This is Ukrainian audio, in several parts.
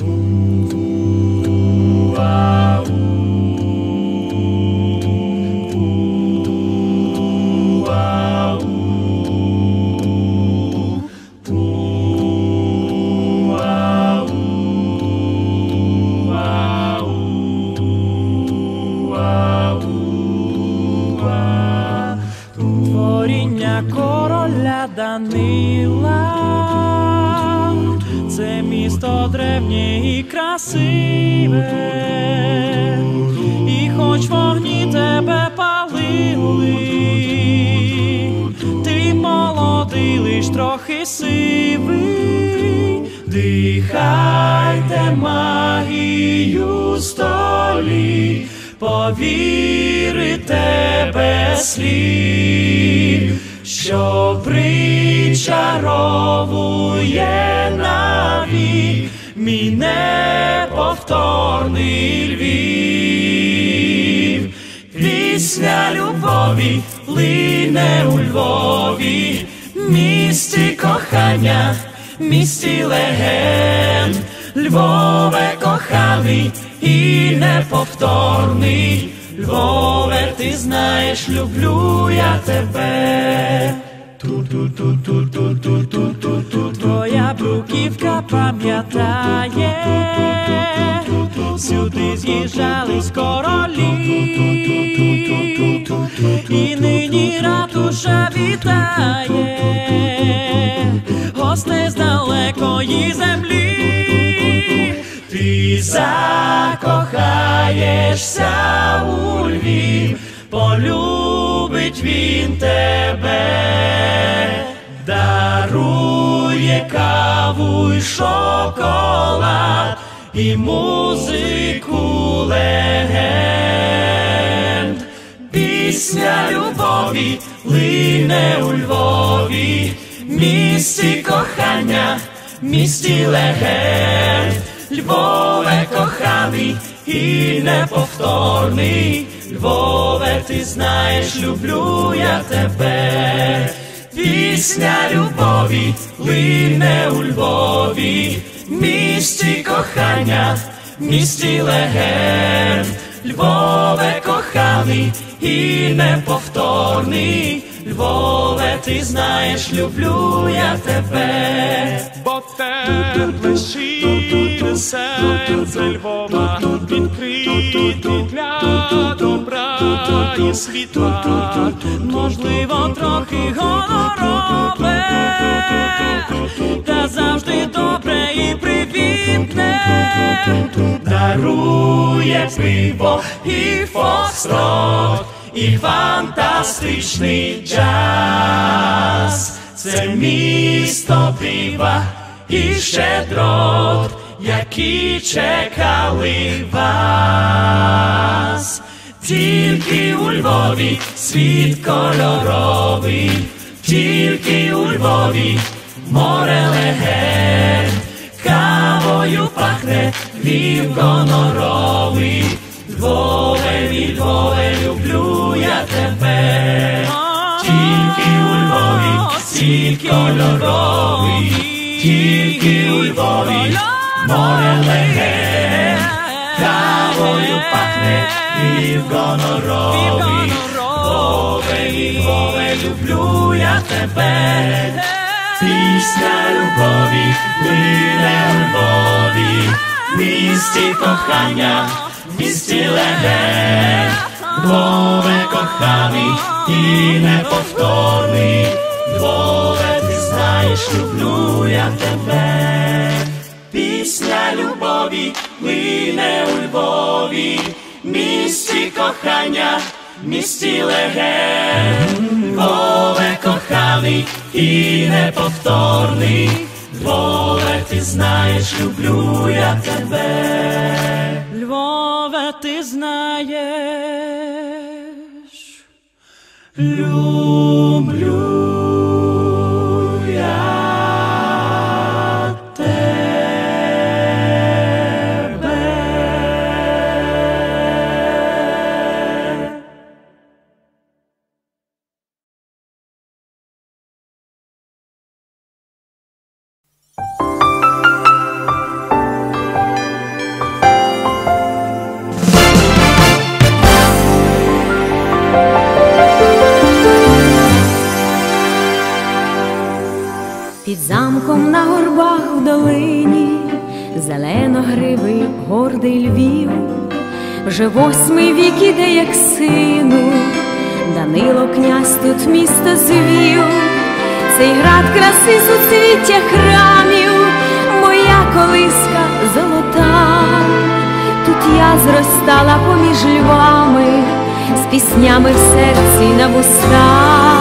Boom. Місто древнє і красиве, і хоч вогні тебе палили, ти молодий, лиш трохи сивий, дихайте магію столі, повірите без слів, що причаровує навік мій неповторний Львів. Пісня любові лине у Львові, місті кохання, місті легенд, Львове коханий і неповторний. Львове, ти знаєш, люблю я тебе. Твоя бруківка пам'ятає, сюди з'їжджались королі, і нині ратуша вітає, гостей з далекої землі, ти закохаєшся у Львів, полюбить він тебе дарує каву й шоколад і музику легенд. Пісня любові лине у Львові, місті кохання, місті легенд, Львове коханий і неповторний. Львове, ти знаєш, люблю я тебе. Пісня любові лине у Львові, місті кохання, місті легенд, Львове коханий і неповторний. Львове, ти знаєш, люблю я тебе. Бо тепле щире серце Львова і світла. Можливо, трохи гонорове, та завжди добре і привітне. Дарує пиво і фокстрот, і фантастичний джаз. Це місто дива і щедрот, які чекали вас. Тільки у Львові світ кольоровий, тільки у Львові море легенд, кавою пахне Львів гоноровий, Львове, мій Львове, люблю я тебе, тільки у Львові світ кольоровий, тільки у Львові море легенд, кавою пахне Львів гоноровий, Львове, мій люблю я тебе. Пісня любові лине у Львові, місті кохання, місті легенд, Львове коханий і неповторний, Львове, ти знаєш, люблю я тебе. Пісня любові лине у Львові, місті кохання, місті легенд, Львове коханий і неповторний, Львове, ти знаєш, люблю я тебе. Львове, ти знаєш, люблю Під замком на горбах в долині, зелено гриви, гордий Львів, вже восьмий вік іде, як сину, Данило князь тут місто звів, цей град краси суцвіття храмів, моя колиска золота, тут я зростала поміж львами, з піснями в серці на вустах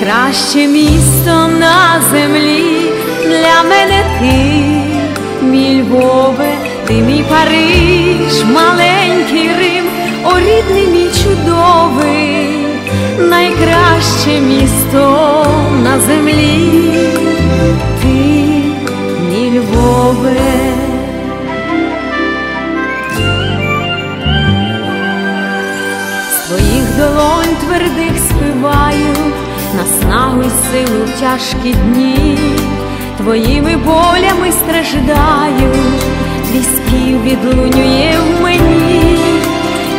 найкраще місто на землі для мене ти, мій Львове, ти мій Париж, маленький Рим, о рідний мій чудовий, найкраще місто на землі, ти, мій Львове. Силу в тяжкі дні, твоїми болями страждаю, твій спів відлунює в мені,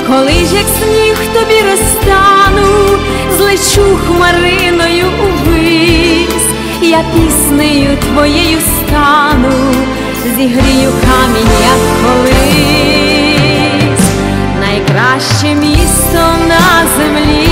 коли ж як сніг тобі розтану, злечу хмариною увись, я піснею твоєю стану, зігрію камінь, як колись. Найкраще місто на землі,